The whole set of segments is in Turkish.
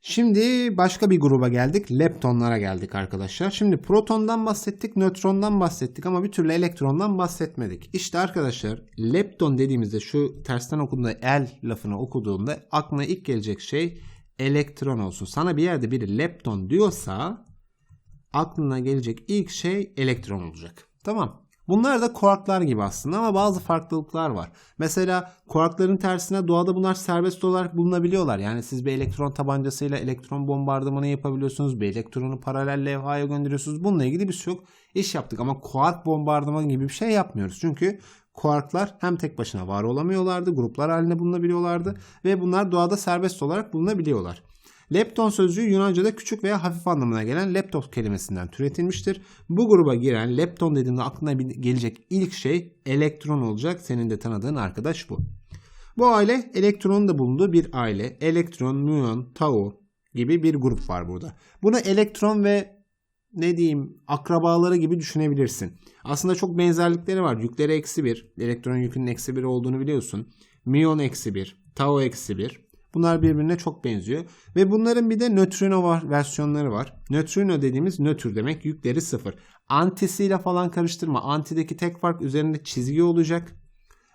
Şimdi başka bir gruba geldik. Leptonlara geldik arkadaşlar. Şimdi protondan bahsettik, nötrondan bahsettik ama bir türlü elektrondan bahsetmedik. İşte arkadaşlar lepton dediğimizde şu tersten okuduğunda el lafını okuduğunda aklına ilk gelecek şey elektron olsun. Sana bir yerde biri lepton diyorsa aklına gelecek ilk şey elektron olacak. Tamam. Bunlar da kuarklar gibi aslında ama bazı farklılıklar var. Mesela kuarkların tersine doğada bunlar serbest olarak bulunabiliyorlar. Yani siz bir elektron tabancasıyla elektron bombardımanı yapabiliyorsunuz. Bir elektronu paralel levhaya gönderiyorsunuz. Bununla ilgili biz çok iş yaptık ama kuark bombardımanı gibi bir şey yapmıyoruz. Çünkü kuarklar hem tek başına var olamıyorlardı, gruplar halinde bulunabiliyorlardı ve bunlar doğada serbest olarak bulunabiliyorlar. Lepton sözcüğü Yunanca'da küçük veya hafif anlamına gelen leptos kelimesinden türetilmiştir. Bu gruba giren lepton dediğinde aklına gelecek ilk şey elektron olacak. Senin de tanıdığın arkadaş bu. Bu aile elektronun da bulunduğu bir aile. Elektron, müyon, tau gibi bir grup var burada. Bunu elektron ve ne diyeyim akrabaları gibi düşünebilirsin. Aslında çok benzerlikleri var. Yükleri eksi bir. Elektron yükünün eksi bir olduğunu biliyorsun. Müyon eksi bir. Tau eksi bir. Bunlar birbirine çok benziyor. Ve bunların bir de nötrino var, versiyonları var. Nötrino dediğimiz nötr demek yükleri sıfır. Antisiyle falan karıştırma. Antideki tek fark üzerinde çizgi olacak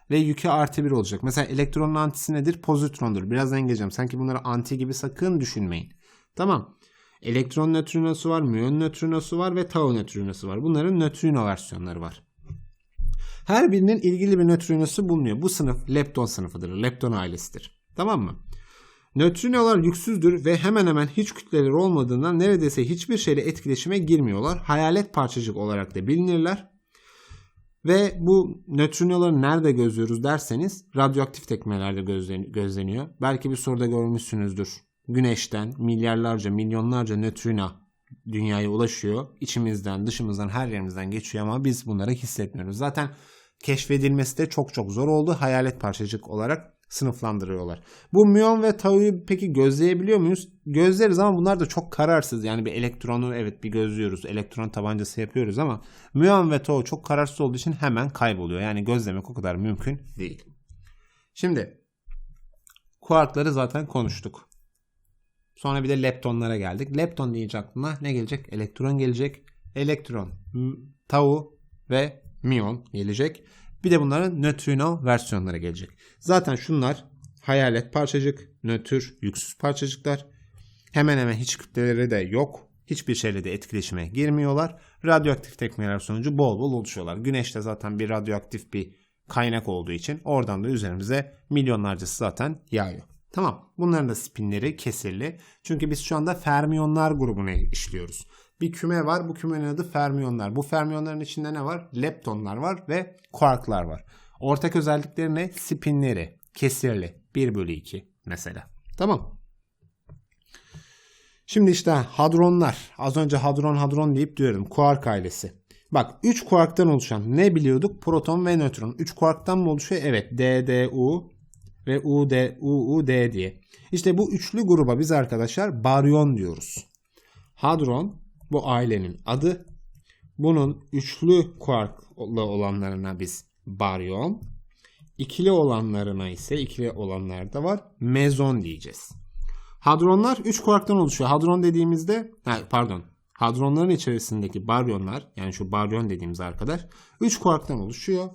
ve yükü artı bir olacak. Mesela elektronun antisi nedir? Pozitrondur. Birazdan geleceğim. Sanki bunları anti gibi sakın düşünmeyin. Tamam. Elektron nötrinosu var, müyon nötrinosu var ve tau nötrinosu var. Bunların nötrino versiyonları var. Her birinin ilgili bir nötrinosu bulunuyor. Bu sınıf lepton sınıfıdır. Lepton ailesidir. Tamam mı? Nötrinolar yüksüzdür ve hemen hemen hiç kütleleri olmadığından neredeyse hiçbir şeyle etkileşime girmiyorlar. Hayalet parçacık olarak da bilinirler. Ve bu nötrinoları nerede gözlüyoruz derseniz radyoaktif tekmelerde gözleniyor. Belki bir soruda görmüşsünüzdür. Güneşten milyarlarca, milyonlarca nötrino dünyaya ulaşıyor. İçimizden, dışımızdan, her yerimizden geçiyor ama biz bunları hissetmiyoruz. Zaten keşfedilmesi de çok çok zor oldu. Hayalet parçacık olarak sınıflandırıyorlar. Bu müyon ve tau'yu peki gözleyebiliyor muyuz? Gözleriz ama bunlar da çok kararsız. Yani bir elektronu evet bir gözlüyoruz. Elektron tabancası yapıyoruz ama müyon ve tau çok kararsız olduğu için hemen kayboluyor. Yani gözlemek o kadar mümkün değil. Şimdi kuarkları zaten konuştuk. Sonra bir de leptonlara geldik. Lepton deyince aklıma ne gelecek? Elektron gelecek. Elektron, tau ve müyon gelecek. Bir de bunların nötrino versiyonları gelecek. Zaten şunlar hayalet parçacık, nötr, yüksüz parçacıklar. Hemen hemen hiç kütleleri de yok. Hiçbir şeyle de etkileşime girmiyorlar. Radyoaktif tepkimeler sonucu bol bol oluşuyorlar. Güneşte zaten bir radyoaktif bir kaynak olduğu için oradan da üzerimize milyonlarcası zaten yağıyor. Tamam. Bunların da spinleri kesirli. Çünkü biz şu anda fermiyonlar grubuna işliyoruz bir küme var. Bu kümenin adı fermiyonlar. Bu fermiyonların içinde ne var? Leptonlar var ve kuarklar var. Ortak özellikleri ne? Spinleri. Kesirli. 1 bölü 2 mesela. Tamam. Şimdi işte hadronlar. Az önce hadron hadron deyip diyordum. Kuark ailesi. Bak 3 kuarktan oluşan ne biliyorduk? Proton ve nötron. 3 kuarktan mı oluşuyor? Evet. D, D, U ve U, D, U, U, D diye. İşte bu üçlü gruba biz arkadaşlar baryon diyoruz. Hadron, bu ailenin adı. Bunun üçlü kuarklı olanlarına biz baryon, ikili olanlarına ise ikili olanlar da var mezon diyeceğiz. Hadronlar 3 kuarktan oluşuyor. Hadron dediğimizde pardon hadronların içerisindeki baryonlar yani şu baryon dediğimiz arkadaş 3 kuarktan oluşuyor.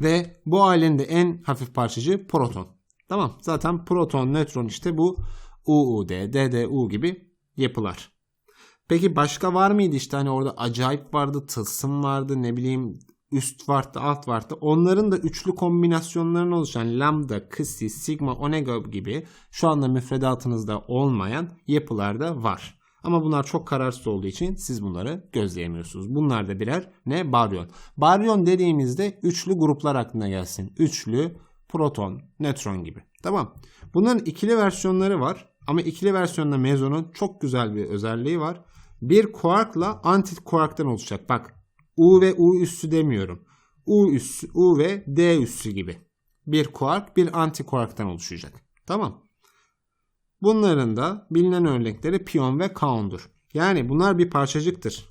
Ve bu ailenin de en hafif parçacığı proton. Tamam zaten proton, nötron işte bu UUD, DDU gibi yapılar. Peki başka var mıydı işte hani orada acayip vardı, tılsım vardı, ne bileyim üst vardı, alt vardı. Onların da üçlü kombinasyonlarına oluşan lambda, kisi, sigma, omega gibi şu anda müfredatınızda olmayan yapılar da var. Ama bunlar çok kararsız olduğu için siz bunları gözleyemiyorsunuz. Bunlar da birer ne? Baryon. Baryon dediğimizde üçlü gruplar aklına gelsin. Üçlü, proton, nötron gibi. Tamam. Bunların ikili versiyonları var. Ama ikili versiyonda mezonun çok güzel bir özelliği var. Bir kuarkla anti kuarktan oluşacak. Bak U ve U üssü demiyorum. U üssü, U ve D üssü gibi. Bir kuark bir anti kuarktan oluşacak. Tamam. Bunların da bilinen örnekleri piyon ve kaondur. Yani bunlar bir parçacıktır.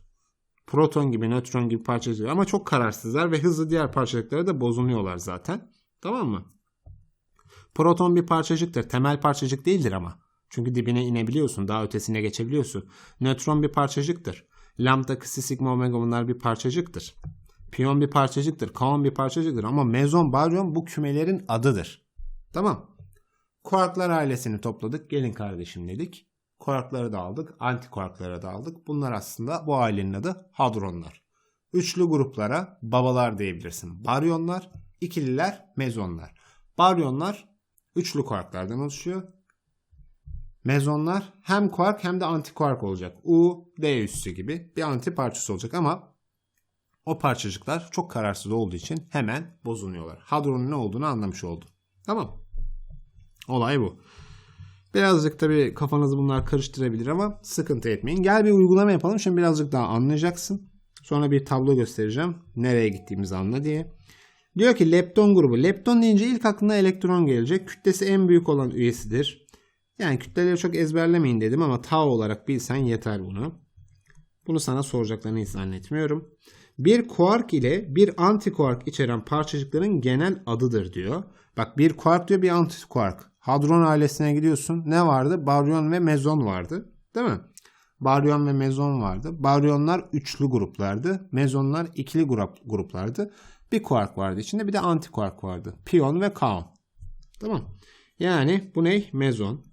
Proton gibi, nötron gibi parçacık ama çok kararsızlar ve hızlı diğer parçacıklara da bozuluyorlar zaten. Tamam mı? Proton bir parçacıktır. Temel parçacık değildir ama. Çünkü dibine inebiliyorsun. Daha ötesine geçebiliyorsun. Nötron bir parçacıktır. Lambda, kısa, sigma, omega bunlar bir parçacıktır. Piyon bir parçacıktır. Kaon bir parçacıktır. Ama mezon, baryon bu kümelerin adıdır. Tamam. Kuarklar ailesini topladık. Gelin kardeşim dedik. Kuarkları da aldık. Antikuarkları da aldık. Bunlar aslında bu ailenin adı hadronlar. Üçlü gruplara babalar diyebilirsin. Baryonlar, ikililer, mezonlar. Baryonlar üçlü kuarklardan oluşuyor. Mezonlar hem kuark hem de antikuark olacak. U, D üssü gibi bir anti parçası olacak ama o parçacıklar çok kararsız olduğu için hemen bozuluyorlar. Hadronun ne olduğunu anlamış oldum. Tamam. Olay bu. Birazcık tabii kafanızı bunlar karıştırabilir ama sıkıntı etmeyin. Gel bir uygulama yapalım. Şimdi birazcık daha anlayacaksın. Sonra bir tablo göstereceğim. Nereye gittiğimizi anla diye. Diyor ki lepton grubu. Lepton deyince ilk aklına elektron gelecek. Kütlesi en büyük olan üyesidir. Yani kütleleri çok ezberlemeyin dedim ama tau olarak bilsen yeter bunu. Bunu sana soracaklarını hiç zannetmiyorum. Bir kuark ile bir antikuark içeren parçacıkların genel adıdır diyor. Bak bir kuark diyor bir antikuark. Hadron ailesine gidiyorsun. Ne vardı? Baryon ve mezon vardı. Değil mi? Baryon ve mezon vardı. Baryonlar üçlü gruplardı. Mezonlar ikili grup, gruplardı. Bir kuark vardı içinde bir de antikuark vardı. Piyon ve kaon. Tamam. Yani bu ne? Mezon.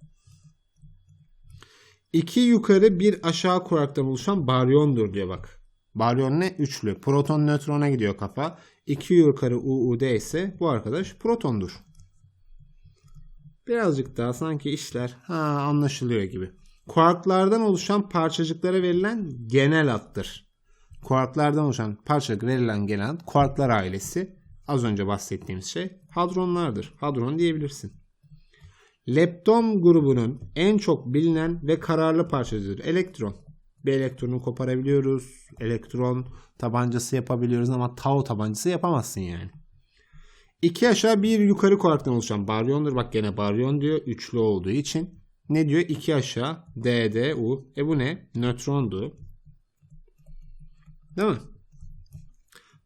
İki yukarı bir aşağı kuarktan oluşan baryondur diyor bak. Baryon ne? Üçlü. Proton nötrona gidiyor kafa. İki yukarı UUD ise bu arkadaş protondur. Birazcık daha sanki işler ha, anlaşılıyor gibi. Kuarklardan oluşan parçacıklara verilen genel addır. Kuarklardan oluşan parçacık verilen genel ad kuarklar ailesi. Az önce bahsettiğimiz şey hadronlardır. Hadron diyebilirsin. Lepton grubunun en çok bilinen ve kararlı parçacıdır. Elektron. Bir elektronu koparabiliyoruz. Elektron tabancası yapabiliyoruz ama tau tabancası yapamazsın yani. İki aşağı bir yukarı kuarktan oluşan baryondur. Bak gene baryon diyor. Üçlü olduğu için. Ne diyor? İki aşağı D, D, U. E bu ne? Nötrondu. Değil mi?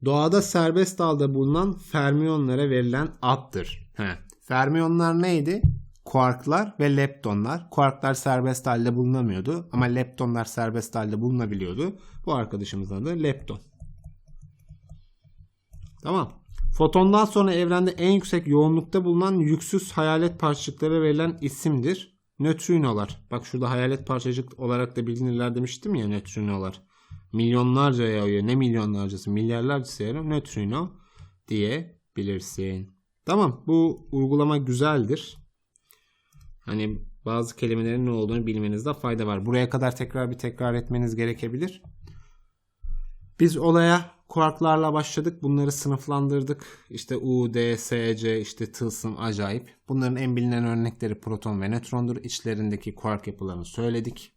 Doğada serbest dalda bulunan fermiyonlara verilen addır. He. Fermiyonlar neydi? Kuarklar ve leptonlar. Kuarklar serbest halde bulunamıyordu ama leptonlar serbest halde bulunabiliyordu. Bu arkadaşımızın adı lepton. Tamam. Fotondan sonra evrende en yüksek yoğunlukta bulunan yüksüz hayalet parçacıklara verilen isimdir. Nötrinolar. Bak şurada hayalet parçacık olarak da bilinirler demiştim ya nötrinolar. Milyonlarca yağıyor. Ne milyonlarcası? Milyarlarcası yağıyor. Nötrino diyebilirsin. Tamam bu uygulama güzeldir. Hani bazı kelimelerin ne olduğunu bilmenizde fayda var. Buraya kadar tekrar bir tekrar etmeniz gerekebilir. Biz olaya kuarklarla başladık. Bunları sınıflandırdık. İşte U, D, S, C, işte tılsım, acayip. Bunların en bilinen örnekleri proton ve nötrondur. İçlerindeki kuark yapılarını söyledik.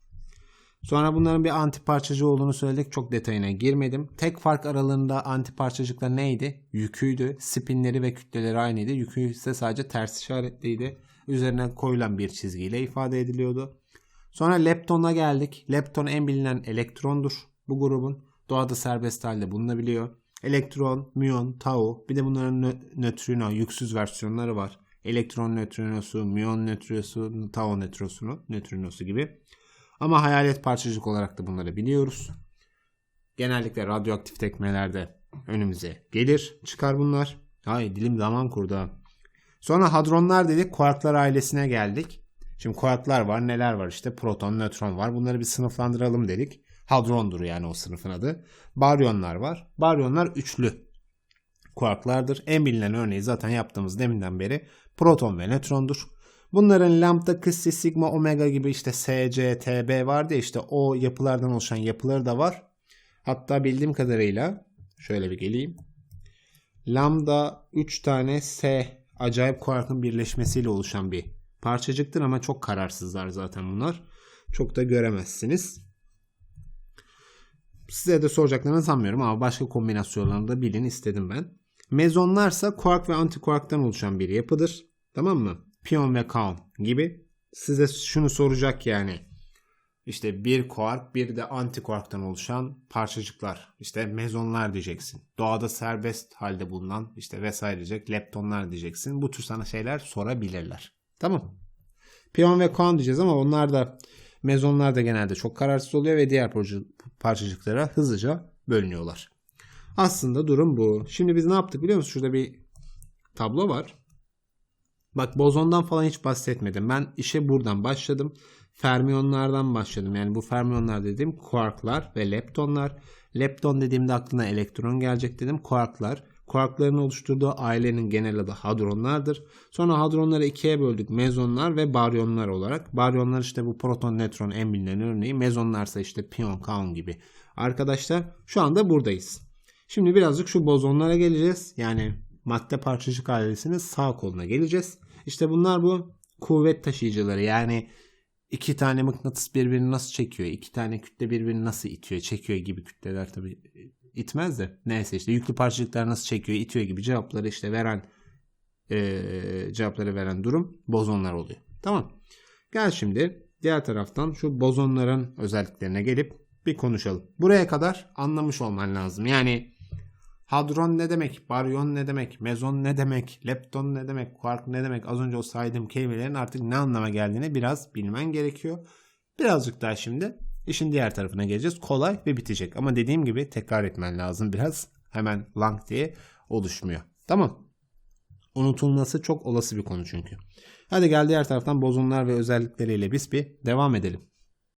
Sonra bunların bir antiparçacı olduğunu söyledik. Çok detayına girmedim. Tek fark aralarında antiparçacıklar neydi? Yüküydü. Spinleri ve kütleleri aynıydı. Yükü ise sadece ters işaretliydi. Üzerine koyulan bir çizgiyle ifade ediliyordu. Sonra leptona geldik. Lepton en bilinen elektrondur bu grubun. Doğada serbest halde bulunabiliyor. Elektron, müyon, tau bir de bunların nö- nötrino, yüksüz versiyonları var. Elektron nötrinosu, müyon nötrinosu, tau nötrinosu, nötrinosu gibi. Ama hayalet parçacık olarak da bunları biliyoruz. Genellikle radyoaktif tekmelerde önümüze gelir, çıkar bunlar. Ay dilim zaman kurdu. Sonra hadronlar dedik, kuarklar ailesine geldik. Şimdi kuarklar var, neler var işte proton, nötron var. Bunları bir sınıflandıralım dedik. Hadrondur yani o sınıfın adı. Baryonlar var. Baryonlar üçlü kuarklardır. En bilinen örneği zaten yaptığımız deminden beri proton ve nötrondur. Bunların lambda, kıssi, sigma, omega gibi işte S, C, T, B vardı ya işte o yapılardan oluşan yapıları da var. Hatta bildiğim kadarıyla şöyle bir geleyim. Lambda 3 tane S acayip kuarkın birleşmesiyle oluşan bir parçacıktır ama çok kararsızlar zaten bunlar. Çok da göremezsiniz. Size de soracaklarını sanmıyorum ama başka kombinasyonlarını da bilin istedim ben. Mezonlarsa kuark ve antikuarktan oluşan bir yapıdır. Tamam mı? Piyon ve kaon gibi. Size şunu soracak yani. İşte bir kuark bir de antikuarktan oluşan parçacıklar. İşte mezonlar diyeceksin. Doğada serbest halde bulunan işte vesaire diyecek. Leptonlar diyeceksin. Bu tür sana şeyler sorabilirler. Tamam. Piyon ve kuan diyeceğiz ama onlar da mezonlar da genelde çok kararsız oluyor ve diğer parça- parçacıklara hızlıca bölünüyorlar. Aslında durum bu. Şimdi biz ne yaptık biliyor musun? Şurada bir tablo var. Bak bozondan falan hiç bahsetmedim. Ben işe buradan başladım. Fermiyonlardan başladım. Yani bu fermiyonlar dediğim kuarklar ve leptonlar. Lepton dediğimde aklına elektron gelecek dedim. Kuarklar. Kuarkların oluşturduğu ailenin genel adı hadronlardır. Sonra hadronları ikiye böldük. Mezonlar ve baryonlar olarak. Baryonlar işte bu proton, nötron en bilinen örneği. Mezonlarsa işte piyon, kaon gibi. Arkadaşlar şu anda buradayız. Şimdi birazcık şu bozonlara geleceğiz. Yani madde parçacık ailesinin sağ koluna geleceğiz. İşte bunlar bu kuvvet taşıyıcıları. Yani iki tane mıknatıs birbirini nasıl çekiyor? iki tane kütle birbirini nasıl itiyor? Çekiyor gibi kütleler tabii itmez de. Neyse işte yüklü parçacıklar nasıl çekiyor? itiyor gibi cevapları işte veren eee, cevapları veren durum bozonlar oluyor. Tamam. Gel şimdi diğer taraftan şu bozonların özelliklerine gelip bir konuşalım. Buraya kadar anlamış olman lazım. Yani hadron ne demek, baryon ne demek, mezon ne demek, lepton ne demek, kuark ne demek az önce o saydığım kelimelerin artık ne anlama geldiğini biraz bilmen gerekiyor. Birazcık daha şimdi işin diğer tarafına geleceğiz. Kolay ve bitecek. Ama dediğim gibi tekrar etmen lazım biraz. Hemen lang diye oluşmuyor. Tamam. Unutulması çok olası bir konu çünkü. Hadi gel diğer taraftan bozonlar ve özellikleriyle biz bir devam edelim.